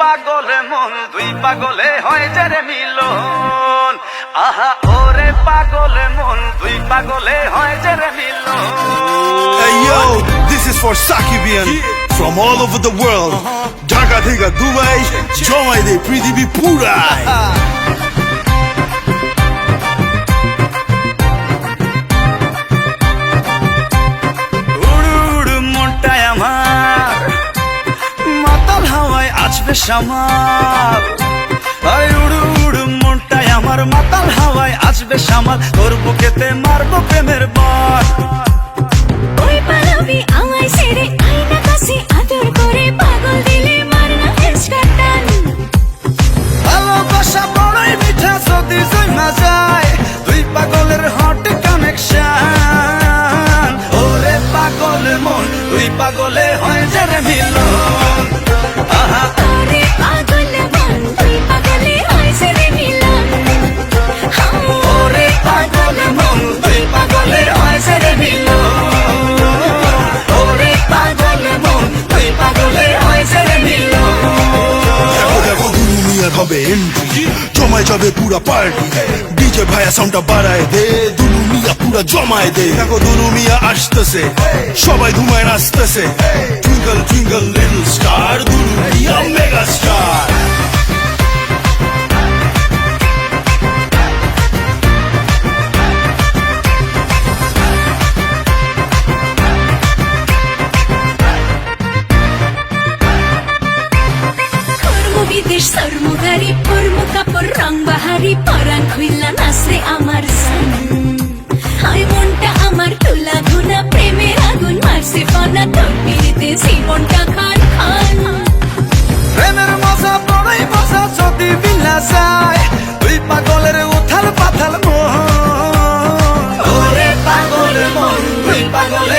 পাগলে মন দুই পাগলে হয় যে রে মিলন। আহা ওরে পাগলে মন দুই পাগলে হয় যে রে মিলন। Hey yo, this is for Sakibian from all over the world. Dhaka থেকে দুবাই জমাই দে পৃথিবী পুরাই আসবে সামাল। আরে উড়ু উড়ু মনটায় আমার মাতাল হাওয়ায় আসবে সামাল। তোর বুকেতে মারবো প্রেমের বল। ওই পালাবি আমায় ছেড়ে আয়না কাছে আদর করে পাগল দিলে মারনা হেসকাটান ভালোবাসা বড়ই মিঠা যদি জমা যায় দুই পাগলের হট কানেকশন ওরে পাগল মন দুই পাগলে হয় যে মিলন। হবে এন্ট্রি জমায় যাবে পুরা পার্টি। ডিজে ভাইয়া সাউন্ডটা বাড়ায় দে। দুলু মিয়া পুরা জমায় দে। দেখো দুলু মিয়া আসতেছে। সবাই ধুমায় নাচতেছে। Twinkle twinkle little star Dulu Mia mega star বাহারি পরমু কাপড় রং বাহারি পরাণ খুইলা নাচরে আমার সান হয় মনটা আমার তোলা ধুনা প্রেমের আগুন মারছে ফনা তোর জীবনটা খান খান প্রেমের মজা বড়ই মজা যদি বিলা যায় তুই পাগলের উথাল পাথাল মোহ। ওরে পাগল মন তুই পাগলের